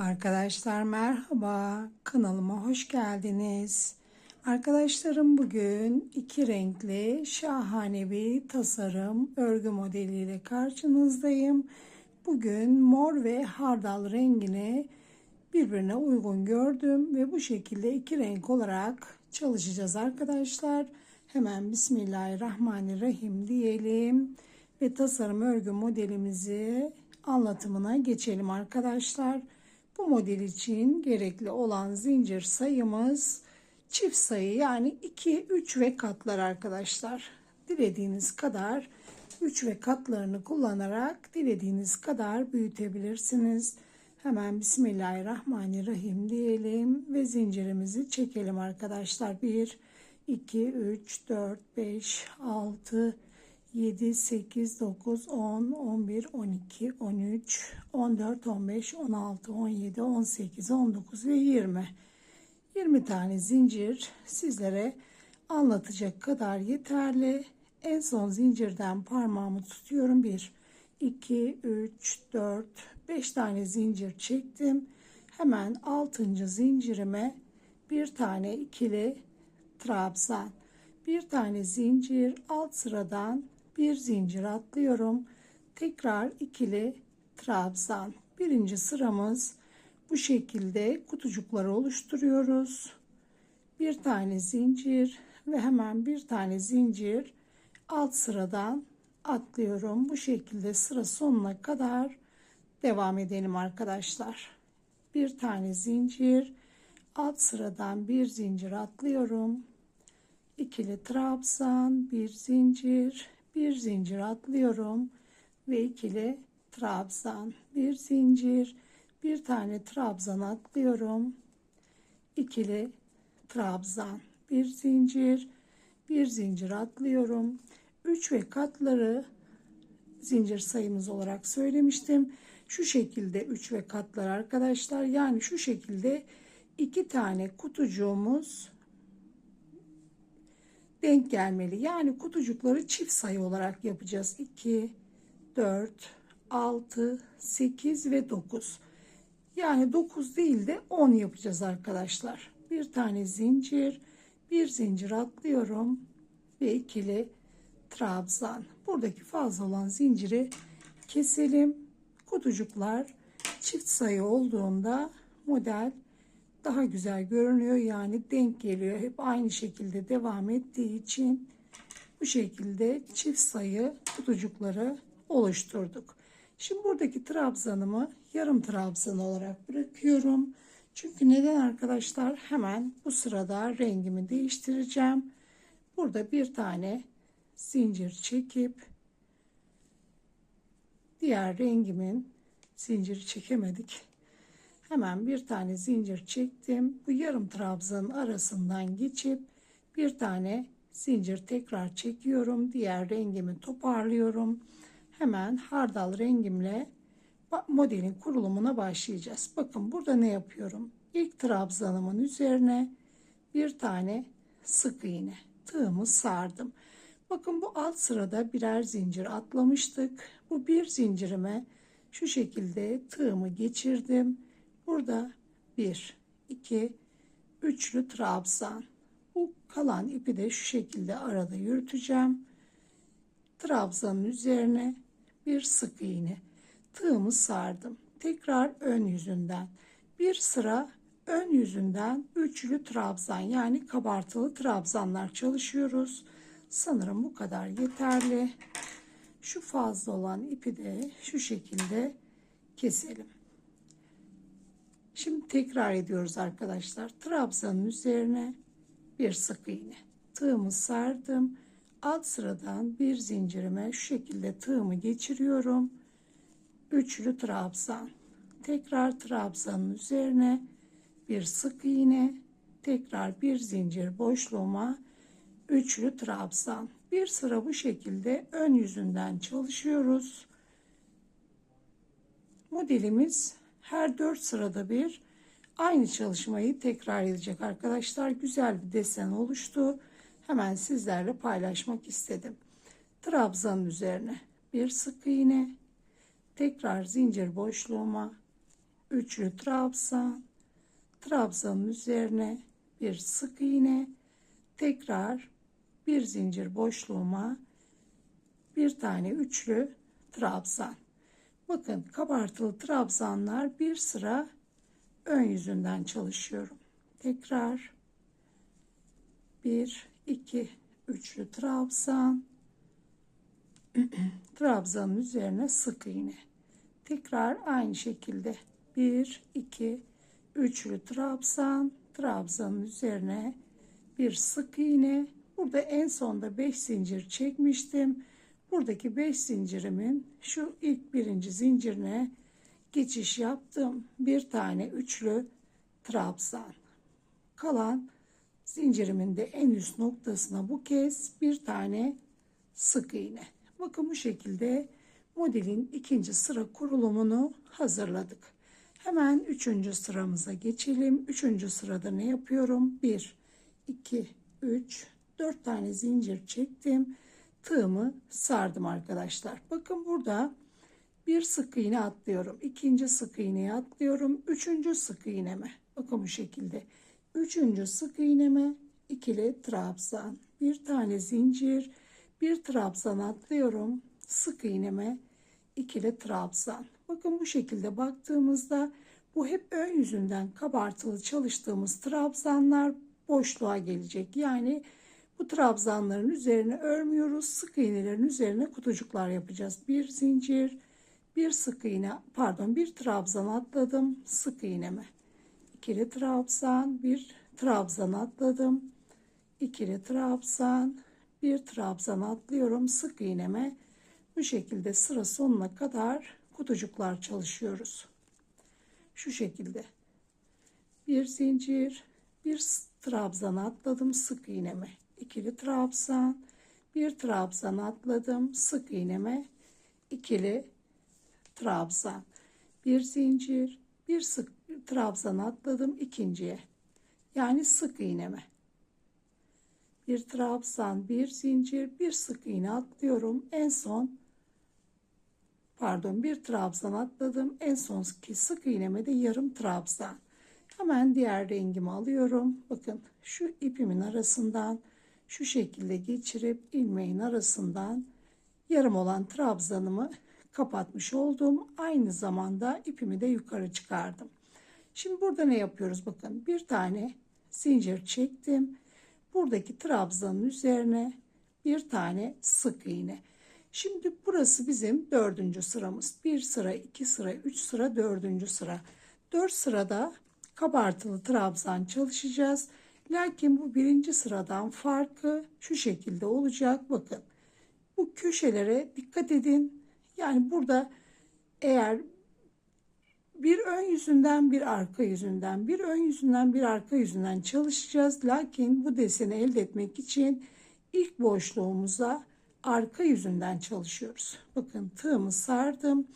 Arkadaşlar merhaba, kanalıma hoş geldiniz. Arkadaşlarım bugün iki renkli şahane bir tasarım örgü modeliyle karşınızdayım. Bugün mor ve hardal rengini birbirine uygun gördüm ve bu şekilde iki renk olarak çalışacağız arkadaşlar. Hemen Bismillahirrahmanirrahim diyelim ve tasarım örgü modelimizi anlatımına geçelim arkadaşlar. Bu model için gerekli olan zincir sayımız çift sayı yani 2, 3 ve katlar arkadaşlar. Dilediğiniz kadar 3 ve katlarını kullanarak dilediğiniz kadar büyütebilirsiniz. Hemen Bismillahirrahmanirrahim diyelim ve zincirimizi çekelim arkadaşlar. 1, 2, 3, 4, 5, 6, 7, 8, 9, 10, 11, 12, 13, 14, 15, 16, 17, 18, 19 ve 20. 20 tane zincir sizlere anlatacak kadar yeterli. En son zincirden parmağımı tutuyorum. 1, 2, 3, 4, 5 tane zincir çektim. Hemen 6. zincirime bir tane ikili trabzan. Bir tane zincir alt sıradan bir zincir atlıyorum. Tekrar ikili trabzan. Birinci sıramız bu şekilde kutucukları oluşturuyoruz. Bir tane zincir ve hemen bir tane zincir alt sıradan atlıyorum. Bu şekilde sıra sonuna kadar devam edelim arkadaşlar. Bir tane zincir alt sıradan bir zincir atlıyorum. İkili trabzan, bir zincir, bir zincir atlıyorum. Ve ikili trabzan bir zincir. Bir tane trabzan atlıyorum. İkili trabzan bir zincir. Bir zincir atlıyorum. 3 ve katları zincir sayımız olarak söylemiştim. Şu şekilde 3 ve katlar arkadaşlar. Yani şu şekilde iki tane kutucuğumuz denk gelmeli. Yani kutucukları çift sayı olarak yapacağız. 2, 4, 6, 8 ve 9. Yani 9 değil de 10 yapacağız arkadaşlar. Bir tane zincir, bir zincir atlıyorum ve ikili trabzan. Buradaki fazla olan zinciri keselim. Kutucuklar çift sayı olduğunda model daha güzel görünüyor. Yani denk geliyor. Hep aynı şekilde devam ettiği için bu şekilde çift sayı kutucukları oluşturduk. Şimdi buradaki trabzanımı yarım trabzan olarak bırakıyorum. Çünkü neden arkadaşlar? Hemen bu sırada rengimi değiştireceğim. Burada bir tane zincir çekip diğer rengimin zinciri çekemedik. Hemen bir tane zincir çektim. Bu yarım trabzanın arasından geçip bir tane zincir tekrar çekiyorum. Diğer rengimi toparlıyorum. Hemen hardal rengimle modelin kurulumuna başlayacağız. Bakın burada ne yapıyorum? İlk trabzanımın üzerine bir tane sık iğne tığımı sardım. Bakın bu alt sırada birer zincir atlamıştık. Bu bir zincirime şu şekilde tığımı geçirdim Burada bir, iki, üçlü trabzan. Bu kalan ipi de şu şekilde arada yürüteceğim. Trabzanın üzerine bir sık iğne. Tığımı sardım. Tekrar ön yüzünden. Bir sıra ön yüzünden üçlü trabzan yani kabartılı trabzanlar çalışıyoruz. Sanırım bu kadar yeterli. Şu fazla olan ipi de şu şekilde keselim. Şimdi tekrar ediyoruz arkadaşlar. Trabzanın üzerine bir sık iğne. Tığımı sardım. Alt sıradan bir zincirime şu şekilde tığımı geçiriyorum. Üçlü trabzan. Tekrar trabzanın üzerine bir sık iğne. Tekrar bir zincir boşluğuma üçlü trabzan. Bir sıra bu şekilde ön yüzünden çalışıyoruz. Modelimiz her dört sırada bir aynı çalışmayı tekrar edecek arkadaşlar. Güzel bir desen oluştu. Hemen sizlerle paylaşmak istedim. Trabzanın üzerine bir sık iğne, tekrar zincir boşluğuma üçlü trabzan, trabzanın üzerine bir sık iğne, tekrar bir zincir boşluğuma bir tane üçlü trabzan. Bakın kabartılı trabzanlar bir sıra ön yüzünden çalışıyorum. Tekrar bir, iki, üçlü trabzan. Trabzanın üzerine sık iğne. Tekrar aynı şekilde bir, iki, üçlü trabzan. Trabzanın üzerine bir sık iğne. Burada en sonda 5 zincir çekmiştim. Buradaki 5 zincirimin şu ilk birinci zincirine geçiş yaptım. Bir tane üçlü trabzan. Kalan zincirimin de en üst noktasına bu kez bir tane sık iğne. Bakın bu şekilde modelin ikinci sıra kurulumunu hazırladık. Hemen üçüncü sıramıza geçelim. Üçüncü sırada ne yapıyorum? 1, 2, 3, 4 tane zincir çektim. Tığımı sardım arkadaşlar. Bakın burada bir sık iğne atlıyorum. ikinci sık iğneyi atlıyorum. Üçüncü sık iğneme. Bakın bu şekilde. Üçüncü sık iğneme ikili trabzan. Bir tane zincir. Bir trabzan atlıyorum. Sık iğneme ikili trabzan. Bakın bu şekilde baktığımızda bu hep ön yüzünden kabartılı çalıştığımız trabzanlar boşluğa gelecek. Yani bu trabzanların üzerine örmüyoruz. Sık iğnelerin üzerine kutucuklar yapacağız. Bir zincir, bir sık iğne, pardon bir trabzan atladım. Sık iğneme. İkili trabzan, bir trabzan atladım. İkili trabzan, bir trabzan atlıyorum. Sık iğneme. Bu şekilde sıra sonuna kadar kutucuklar çalışıyoruz. Şu şekilde. Bir zincir, bir trabzan atladım sık iğneme ikili trabzan. Bir trabzan atladım. Sık iğneme. İkili trabzan. Bir zincir bir sık trabzan atladım ikinciye. Yani sık iğneme. Bir trabzan bir zincir bir sık iğne atlıyorum. En son pardon bir trabzan atladım. En sonki sık iğneme de yarım trabzan. Hemen diğer rengimi alıyorum. Bakın şu ipimin arasından şu şekilde geçirip ilmeğin arasından yarım olan trabzanımı kapatmış oldum. Aynı zamanda ipimi de yukarı çıkardım. Şimdi burada ne yapıyoruz? Bakın bir tane zincir çektim. Buradaki trabzanın üzerine bir tane sık iğne. Şimdi burası bizim dördüncü sıramız. Bir sıra, iki sıra, üç sıra, dördüncü sıra. Dört sırada kabartılı trabzan çalışacağız. Lakin bu birinci sıradan farkı şu şekilde olacak. Bakın bu köşelere dikkat edin. Yani burada eğer bir ön yüzünden bir arka yüzünden bir ön yüzünden bir arka yüzünden çalışacağız. Lakin bu deseni elde etmek için ilk boşluğumuza arka yüzünden çalışıyoruz. Bakın tığımı sardım.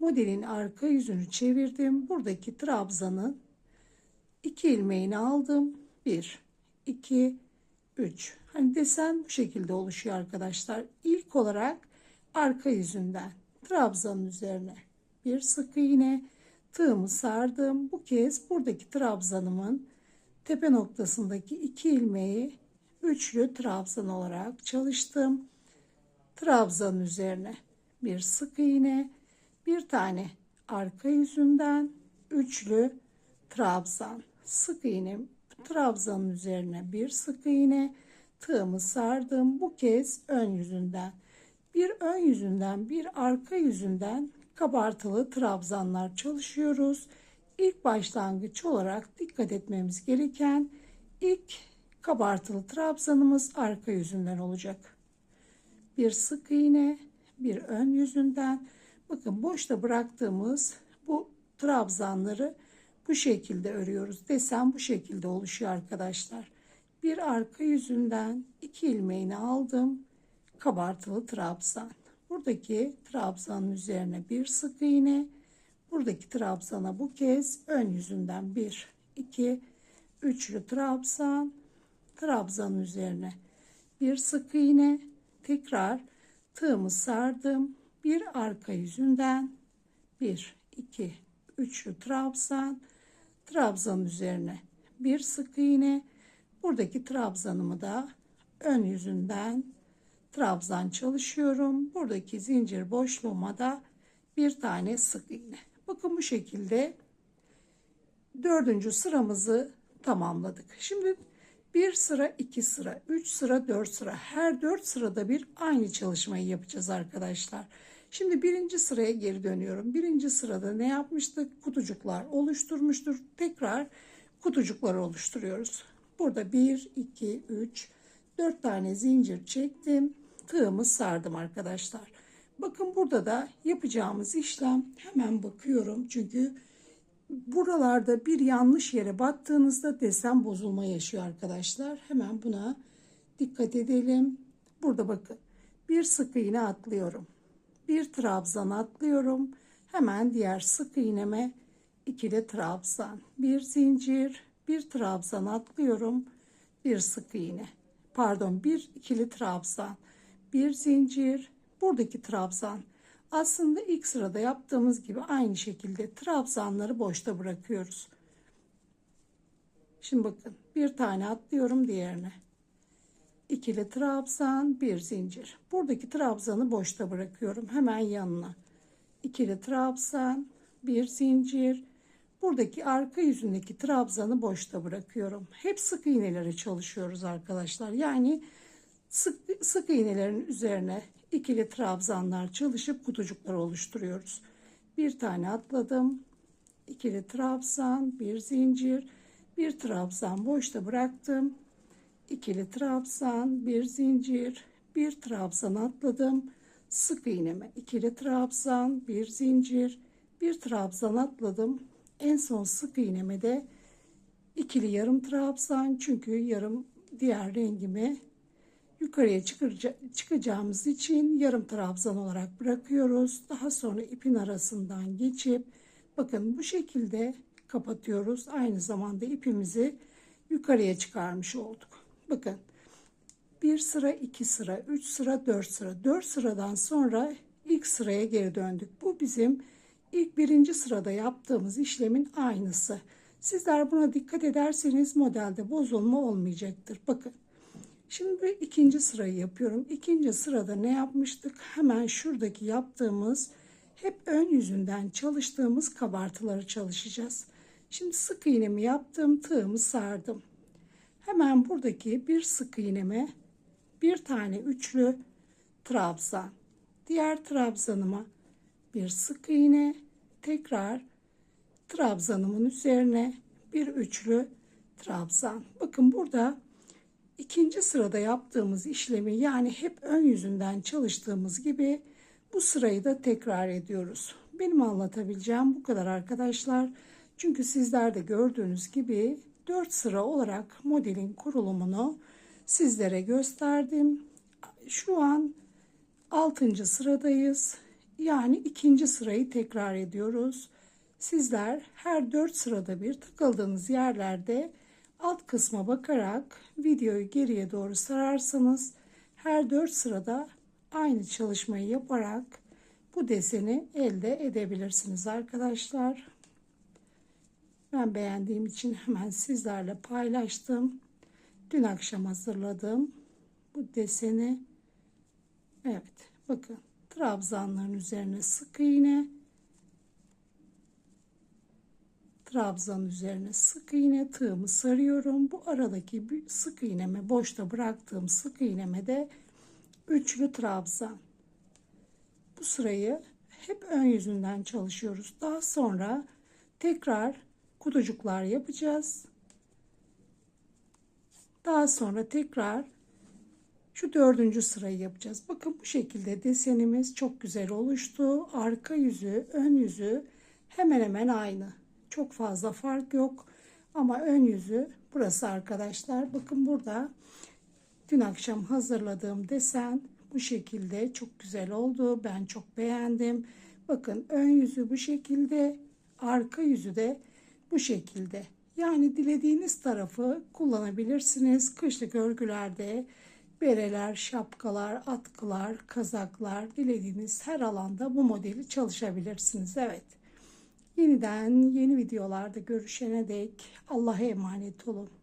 Modelin arka yüzünü çevirdim. Buradaki trabzanın iki ilmeğini aldım 1, 2, 3. Hani desen bu şekilde oluşuyor arkadaşlar. İlk olarak arka yüzünden trabzanın üzerine bir sık iğne tığımı sardım. Bu kez buradaki trabzanımın tepe noktasındaki iki ilmeği üçlü trabzan olarak çalıştım. Trabzanın üzerine bir sık iğne, bir tane arka yüzünden üçlü trabzan. Sık iğne trabzanın üzerine bir sık iğne tığımı sardım. Bu kez ön yüzünden bir ön yüzünden bir arka yüzünden kabartılı trabzanlar çalışıyoruz. İlk başlangıç olarak dikkat etmemiz gereken ilk kabartılı trabzanımız arka yüzünden olacak. Bir sık iğne, bir ön yüzünden. Bakın boşta bıraktığımız bu trabzanları bu şekilde örüyoruz. Desen bu şekilde oluşuyor arkadaşlar. Bir arka yüzünden iki ilmeğini aldım. Kabartılı trabzan. Buradaki trabzanın üzerine bir sık iğne. Buradaki trabzana bu kez ön yüzünden bir, iki, üçlü trabzan. Trabzanın üzerine bir sık iğne. Tekrar tığımı sardım. Bir arka yüzünden bir, iki, üçlü trabzan trabzanın üzerine bir sık iğne. Buradaki trabzanımı da ön yüzünden trabzan çalışıyorum. Buradaki zincir boşluğuma da bir tane sık iğne. Bakın bu şekilde dördüncü sıramızı tamamladık. Şimdi bir sıra iki sıra üç sıra dört sıra. Her dört sırada bir aynı çalışmayı yapacağız arkadaşlar Şimdi birinci sıraya geri dönüyorum. Birinci sırada ne yapmıştık? Kutucuklar oluşturmuştur. Tekrar kutucukları oluşturuyoruz. Burada 1, 2, 3, 4 tane zincir çektim. Tığımı sardım arkadaşlar. Bakın burada da yapacağımız işlem hemen bakıyorum. Çünkü buralarda bir yanlış yere battığınızda desen bozulma yaşıyor arkadaşlar. Hemen buna dikkat edelim. Burada bakın bir sık iğne atlıyorum bir trabzan atlıyorum. Hemen diğer sık iğneme ikili trabzan, bir zincir, bir trabzan atlıyorum. Bir sık iğne. Pardon, bir ikili trabzan, bir zincir, buradaki trabzan. Aslında ilk sırada yaptığımız gibi aynı şekilde trabzanları boşta bırakıyoruz. Şimdi bakın bir tane atlıyorum diğerine ikili trabzan, bir zincir. Buradaki trabzanı boşta bırakıyorum. Hemen yanına. ikili trabzan, bir zincir. Buradaki arka yüzündeki trabzanı boşta bırakıyorum. Hep sık iğneleri çalışıyoruz arkadaşlar. Yani sık, sık iğnelerin üzerine ikili trabzanlar çalışıp kutucuklar oluşturuyoruz. Bir tane atladım. ikili trabzan, bir zincir, bir trabzan boşta bıraktım ikili trabzan, bir zincir, bir trabzan atladım. Sık iğneme ikili trabzan, bir zincir, bir trabzan atladım. En son sık iğneme de ikili yarım trabzan çünkü yarım diğer rengimi yukarıya çıkacağımız için yarım trabzan olarak bırakıyoruz. Daha sonra ipin arasından geçip bakın bu şekilde kapatıyoruz. Aynı zamanda ipimizi yukarıya çıkarmış olduk. Bakın bir sıra iki sıra üç sıra dört sıra dört sıradan sonra ilk sıraya geri döndük. Bu bizim ilk birinci sırada yaptığımız işlemin aynısı. Sizler buna dikkat ederseniz modelde bozulma olmayacaktır. Bakın şimdi ikinci sırayı yapıyorum. İkinci sırada ne yapmıştık? Hemen şuradaki yaptığımız hep ön yüzünden çalıştığımız kabartıları çalışacağız. Şimdi sık iğnemi yaptım, tığımı sardım. Hemen buradaki bir sık iğneme bir tane üçlü trabzan. Diğer trabzanıma bir sık iğne tekrar trabzanımın üzerine bir üçlü trabzan. Bakın burada ikinci sırada yaptığımız işlemi yani hep ön yüzünden çalıştığımız gibi bu sırayı da tekrar ediyoruz. Benim anlatabileceğim bu kadar arkadaşlar. Çünkü sizler de gördüğünüz gibi 4 sıra olarak modelin kurulumunu sizlere gösterdim. Şu an 6. sıradayız. Yani ikinci sırayı tekrar ediyoruz. Sizler her 4 sırada bir takıldığınız yerlerde alt kısma bakarak videoyu geriye doğru sararsanız her 4 sırada aynı çalışmayı yaparak bu deseni elde edebilirsiniz arkadaşlar. Ben beğendiğim için hemen sizlerle paylaştım. Dün akşam hazırladım bu deseni. Evet bakın trabzanların üzerine sık iğne. Trabzan üzerine sık iğne tığımı sarıyorum. Bu aradaki sık iğneme boşta bıraktığım sık iğneme de üçlü trabzan. Bu sırayı hep ön yüzünden çalışıyoruz. Daha sonra tekrar kutucuklar yapacağız. Daha sonra tekrar şu dördüncü sırayı yapacağız. Bakın bu şekilde desenimiz çok güzel oluştu. Arka yüzü, ön yüzü hemen hemen aynı. Çok fazla fark yok. Ama ön yüzü burası arkadaşlar. Bakın burada dün akşam hazırladığım desen bu şekilde çok güzel oldu. Ben çok beğendim. Bakın ön yüzü bu şekilde. Arka yüzü de bu şekilde. Yani dilediğiniz tarafı kullanabilirsiniz. Kışlık örgülerde bereler, şapkalar, atkılar, kazaklar dilediğiniz her alanda bu modeli çalışabilirsiniz. Evet. Yeniden yeni videolarda görüşene dek Allah'a emanet olun.